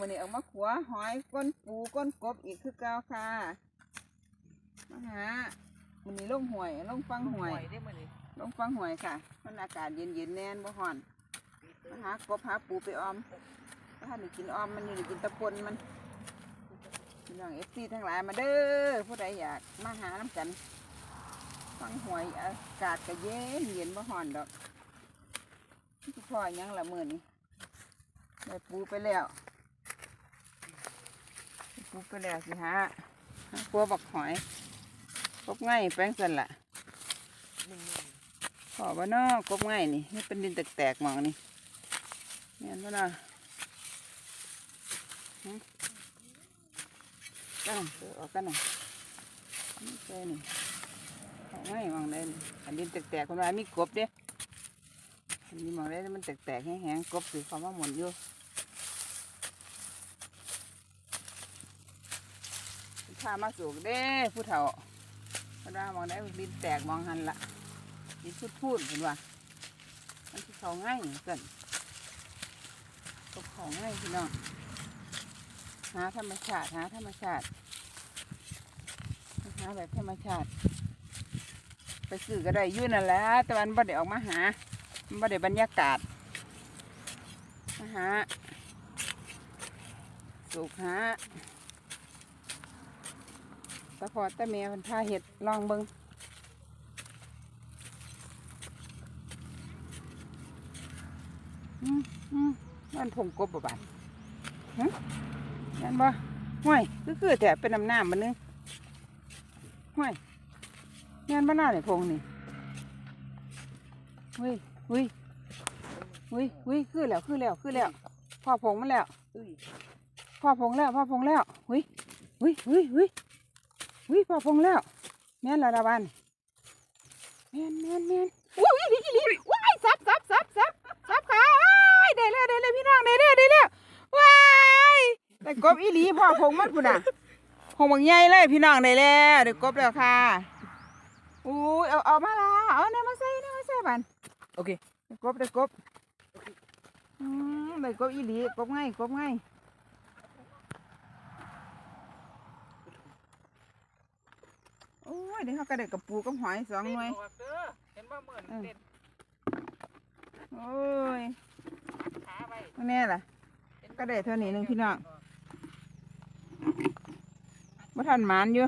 มื้อนี้ออกมาขัวหอยก้นปูก้นกบอีกคือเก่าค่ะมาหามื้อนี้ลงห้วยลงฟังห้วยได้มื้อนี้ลงฟังห้วยค่ะ มันอากาศเย็นๆแน่นบ่ฮ้อนมาหากบหาปูไปออมถ้าได้กินออมมันนี่ได้กินตะปนมันพี่น้อง FC ทั้งหลายมาเด้อผู้ใดอยากมาหาน้ำกันฟังห้วยอากาศก็เย็นเย็นบ่ฮ้อนดอกพี่พ่อหยังละมื้อนี้ได้ปูไปแล้ว ได้ปูไปแล้วสิฮะหาปัวบักหอยกบง่ายแป้งสันละนิ่งพอบ่เนาะกบง่ายนี่นี่เป็นดินแตกๆมองนี่เห็นบ่เนาะหึกันเปิดออกกันหน่อยนี่ใช่นี่เอาง่ายมองได้นี่อันดินแตกๆคนว่ามีกบเด้อันนี้มองได้มันแตกๆแห้งๆกบสิเขามาหมุนอยู่ พามาสูกเด้ผู้เฒ่าพระว่ามองได้ดินแตกมองหันละนี่พูดพูดเห็นว่ามันคือเขาง่ายเกินตกของง่ายพี่น้องหาธรรมชาติหาธรรมชาติหาแบบธรรมชาติ ไปซื้อก็ได้ยื่นนั่นแหละแต่วันบ่ได้ออกมาหาบ่ได้บรรยากาศมาหาสุกหา ตะพอตะเมียมันพาเห็ดลองเบิงมันผงกบบ่บาดฮะนั่นบ่ห้วยคือคือแต่เป็นน้ำน้ำมันนึงห้วยงานบ้านนาเนี่ยพงนี่เฮ้ยเฮ้ยเฮ้ยเฮ้ยคือแล้วคือแล้วคือแล้วพ่อผงมันแล้วพ่อผงแล้วพ่อผงแล้วเฮ้ยเฮ้ยเฮ้ยเฮ้ยเฮ้ยพ่อผงแล้ว แม่นละละบันแม่นแม่นแม่นอุ้ยอีหลีลีว้ายซับซับซับซับซับขาอ้ายได้แล้วได้แล้วพี่น้องได้แล้วได้แล้วว้ายได้กบอีหลีพ่อผงมันพุ่นน่ะผงบางใหญ่เลยพี่น้องได้แล้วได้กบแล้วค่ะอุ้ยเอาเอามาละเอาเนี่ยมาใส่เนี่ยมาใส่บันโอเคได้กบได้กบอืมได้กบอีหลีกบง่ายกบง่าย โอ้ยเดี๋ยวเขา ก็ได้กับปูกับหอยสองหน่วยออกเด้อเห็นว่าเหมือนเออเด็ดโอ้ยขาไว้แน่ล่ะ ก็ได้เท่านี้หนึ่งพี่น้องบ่ทันหมานอยู่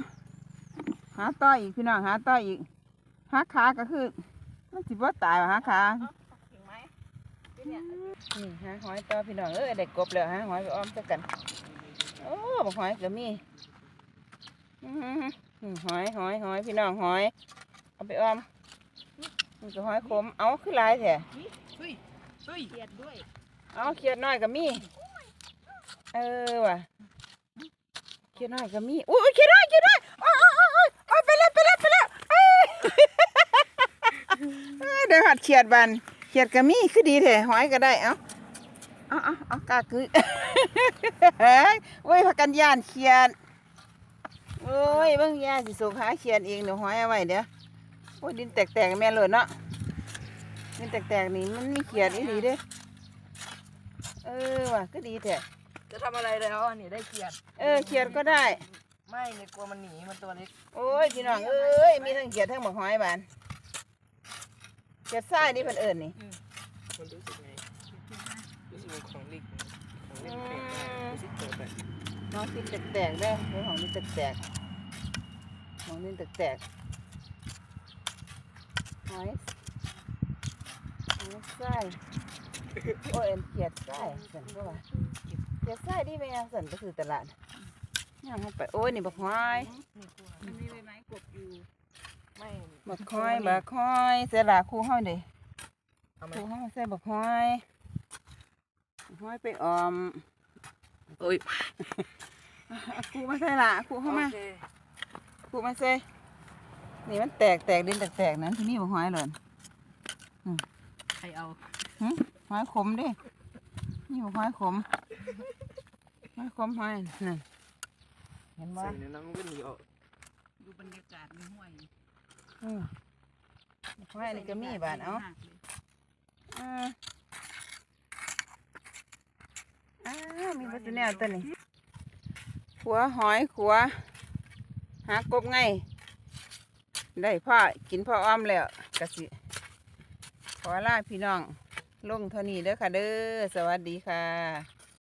หาต่ออีกพี่น้องหาต่ออีก หาขาก็คือมันสิบ่ตายว่ะหาขาถึงไหมเนี่ยนี่หาหอยต่อพี่น้องเอ้ยได้กบแล้วหาหอยไปอ้อมซะกัน โอ้บักหอยก็มีอื้อ หือหือหอยหอยหอยพี่น้องหอย เอาไปอ้อมนี่ก็หอยขมเอาคือหลายแท้เฮ้ยเฮ้ยเขียดด้วยเอาเขียดน้อยก็มีเออว่ะเขียดน้อยก็มีอุ้ยเขียดน้อยเขียดน้อยโอ้ยโอ้ยโอ้ยโอ้ยโอ้ยไปแล้วไปแล้วไปแล้วเอ้ยเอ้ยเดี๋ยวหัดเขียดบันเขียดก็มีคือดีแท้หอยก็ได้เอ้าเอาเอาเอากาคือเฮ้ยโอ้ยพักกันย่านเขียด โอ้ยเบิ่งย่าสิส่งหาเขียดเองเดี๋ยวหอยเอาไว้เดี๋ยวโอ้ยดินแตกๆแม่นเลยเนาะดินแตกๆนี่มันมีเขียดอีหลีเด้เออว่ะก็ดีแท้จะทำอะไรแล้วอันนี้ได้เกียรติเออเขียดก็ได้ ไม่ในกลัวมันหนีมันตัวเล็กโอ้ยพี่น้องเอ้ยมีทั้งเขียดทั้งหมกหอยบานเขียดทรายนี่เพิ่นเอิ้นนี่มันรู้สึกไงรู้สึกเหมือนของเล็กของเล่นแข็งได้รู้สึกเปิดไป น้องกินแตกๆได้เรื่องของนี่แตกๆของนี่แตกๆหอยหอยทรายโอ้ยเอ็นเขียดทรายสันก็ว่าเขียดทรายดีไหมอะสันก็คือตลาดย่างเข้าไปโอ้ยนี่บักหอยไม่กลัวมันมีใบไม้กบอยู่ไม่บักหอยบักหอยเสียหลาคู่ห้อยเด้เอาไหมครูห้องใส่บักห้อยห้อยไปออม โอ้ยเอาครูมาใส่ละครูเข้ามาโอเคครูมาใส่นี่มันแตกแตกดินแตกแตกนั้นที่นี่บักห้อยหล่นใครเอาห้อยขมเดินี่บักห้อยขมห้อยขมห้อยนั่นเห็นบ่ใส่ในน้ำมันก็หนีออกดูบรรยากาศในห้วยนี่อืมบักห้อยนี่ก็มีบานเอามกลยอ่า ออ้าวมีวัตถุแนวตัวนี้ขัวหอยขัวหากบไงได้พ่อกินพ่ออ้อมแล้วกะสิขอลาพี่น้องลงเท่านี้เด้อค่ะเด้อสวัสดีค่ะ